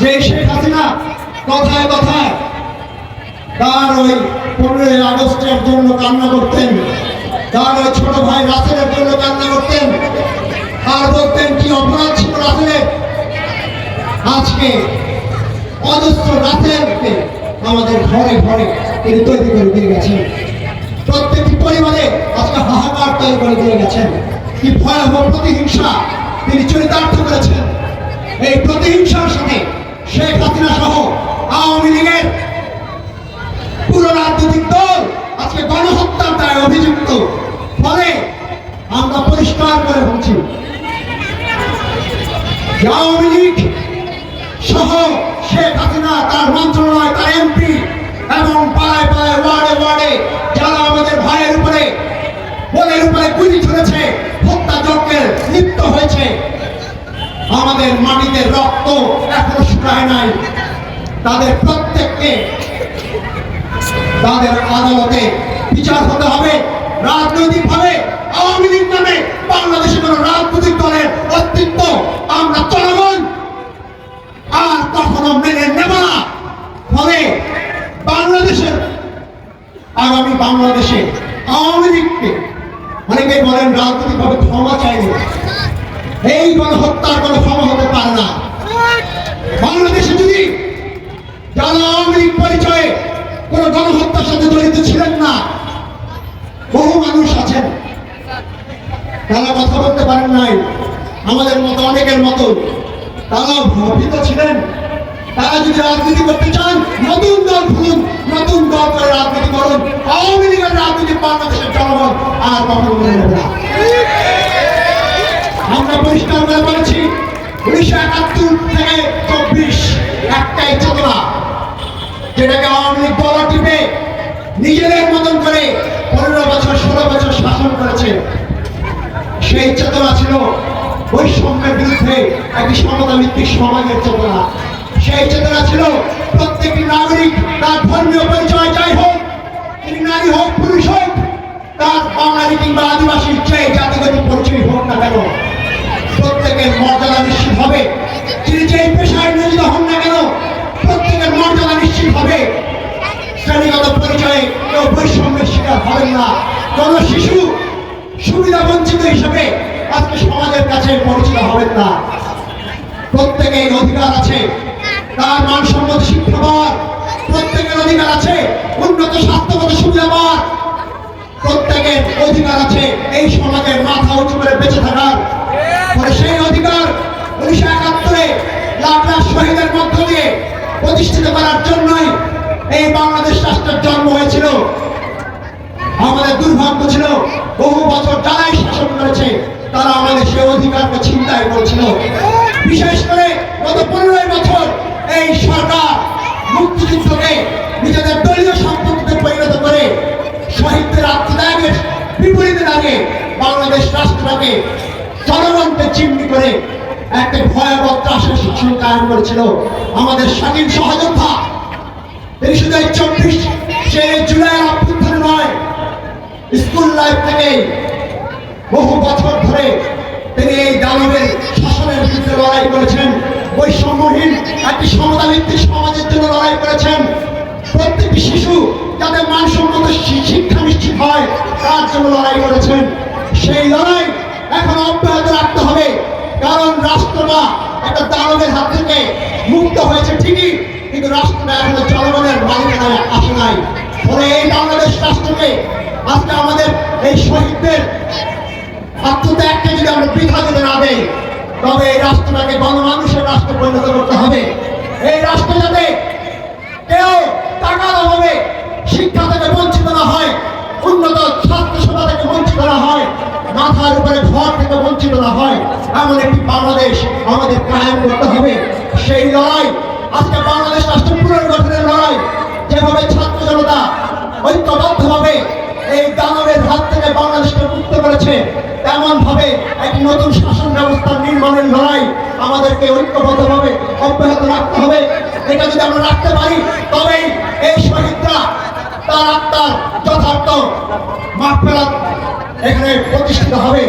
যে শেখ হাসিনা, কথায় কথায় তার ওই পনেরোই আগস্টের জন্য কান্না করতেন, তার ওই ছোট ভাই রাসেলের জন্য কান্না করতেন, আর বলতেন, কি অপরাধ ছিল রাসেলের? আজকে অজস্র রাসেলকে আমাদের ঘরে ঘরে তিনি তৈরি করে দিয়ে গেছেন। প্রত্যেকটি পরিবারে আজকে হাহাকার তৈরি করে দিয়ে গেছেন। কি ভয়াবহ প্রতিহিংসা তিনি চরিতার্থ করেছেন। এই প্রতিহিংসার সাথে শেখ হাসিনা সহ আওয়ামী লীগের পুরো রাজনৈতিক দল আজকে গণহত্যার দায় অভিযুক্ত। ফলে আমরা পরিষ্কার করে বলছি আওয়ামী লীগ সহ শেখ হাসিনা, তার মন্ত্রণালয়, তার এমপি এবং পাড়ায় পাড়ায় ওয়ার্ডে ওয়ার্ডে যারা আমাদের ভাইয়ের উপরে, বোনের উপরে গুলি ছুড়েছে আমাদের মাটিতে রক্ত এখনও শুকায় নাই। তাদের প্রত্যেককে তাদের আদালতে বিচার হতে হবে। রাজনৈতিক ভাবে আওয়ামী লীগ নামে বাংলাদেশে কোন রাজনৈতিক দলের অস্তিত্ব আমরা জনগণ আর কখনো মেনে নেব না। ফলে বাংলাদেশের, আগামী বাংলাদেশে আওয়ামী লীগকে অনেকে বলেন রাজনৈতিকভাবে ক্ষমা চাইবে। এই গণহত্যার কোনো ক্ষমা হতে পারে না বাংলাদেশে যদি যারা আওয়ামী লীগ পরিচয়ে কোনো গণহত্যার সাথে জড়িত ছিলেন না। বহু মানুষ আছেন। তারা কথা বলতে পারেন নাই। আমাদের মতো অনেকের মতো। তারা ভীত ছিলেন। তারা যদি রাজনীতি করতে চান, নতুন দল খুলুন, নতুন দল করে রাজনীতি করুন। যেটাকে আওয়ামী লীগ বলা টিপে নিজেদের মতন করে পনেরো বছর, ষোলো বছর শাসন করেছে। সেই চেতনা ছিল বৈষম্যের বিরুদ্ধে একটি সমতা ভিত্তিক সমাজের চেতনা। সেই চেতনা ছিল প্রত্যেকটি নাগরিক তার ধর্মীয় পরিচয় যাই হোক, তিনি নারী হোক, পুরুষ হোক, তার বাঙালি কিংবা আদিবাসীর চেয়ে জাতিগত পরিচয় হোক না কেন, প্রত্যেকের মর্যাদা কোন শিশু সুবিধা বঞ্চিত হিসেবে আজকে সমাজের কাছে পরিচিত হবেন না। প্রত্যেকের অধিকার আছে, তার মানসম্মত শিক্ষা পাওয়ার প্রত্যেকের অধিকার আছে, উন্নত স্বাস্থ্যগত সুবিধা পাওয়ার প্রত্যেকের অধিকার আছে, এই সমাজের মাথা উঁচু করে বেঁচে থাকার। ফলে সেই অধিকার উনিশশো একাত্তরে লাখ লাখ শহীদের মধ্য দিয়ে প্রতিষ্ঠিত করার জন্যই এই বাংলাদেশ রাষ্ট্রের জন্ম হয়েছিল আমাদের দুর্ভাগ্য ছিল বহু বছর যারাই শাসন করেছে তারা আমাদের সেই অধিকারকে চিন্তায় করেছিল। বিশেষ করে গত পনেরোই বছর এই সরকার মুক্তিযুদ্ধকে নিজেদের দলীয় সম্পত্তিতে পরিণত করে শহীদদের আত্মত্যাগের বিপরীতে দাঁড়িয়ে বাংলাদেশ রাষ্ট্রটাকে জনগণকে চিমনি করে একটা ভয়াবহ ত্রাসের শাসন কায়েম করেছিল আমাদের স্বাধীন সহযোদ্ধা। তিনি এই চব্বিশ সে জুলাই অভ্যুত্থানে নয়, স্কুল লাইফ থেকে বহু বছর লড়াই করেছেন, বৈষম্যহীন একটি সমতা ভিত্তিক সমাজের জন্য লড়াই করেছেন। প্রত্যেকটি শিশু যাতে মানসম্মত শিক্ষা নিশ্চিত হয়, তার জন্য লড়াই করেছেন। সেই লড়াই এখন অব্যাহত রাখতে হবে, কারণ রাষ্ট্রটা একটা দানবের হাত থেকে মুক্ত হয়েছে ঠিকই, কিন্তু রাষ্ট্রটা এখনও জনগণের মালিকানায় আসে নাই। ফলে এই বাংলাদেশ রাষ্ট্রকে আজকে আমাদের এই শহীদদের আত্মত্যাগকে যদি আমরা বৃথা দিতে না দেই তবে এই রাষ্ট্রটাকে গণমানুষের রাষ্ট্রে পরিণত করতে হবে। এই রাষ্ট্র যাতে কেউ টাকার অভাবে শিক্ষা থেকে বঞ্চিত না হয়, উন্নত স্বাস্থ্য সেবা থেকে বঞ্চিত না হয়, মাথার উপরে ঘর থেকে বঞ্চিত না হয়, এমন একটি বাংলাদেশ আমাদের কায়েম করতে হবে। সেই লড়াই, আজকে বাংলাদেশ রাষ্ট্র পুনর্গঠনের লড়াই, যেভাবে ছাত্র জনতা ঐক্যবদ্ধভাবে এই দানবের হাত করেছে তেমন ভাবে একটি নতুন শাসন ব্যবস্থা, নির্মাণের লড়াই আমাদেরকে ঐক্যবদ্ধ ভাবে অব্যাহত রাখতে হবে। এটা যদি আমরা রাখতে পারি, তবেই এই শহীদরা, তার আত্মার যথার্থ মাঠ এখানে প্রতিষ্ঠিত হবে।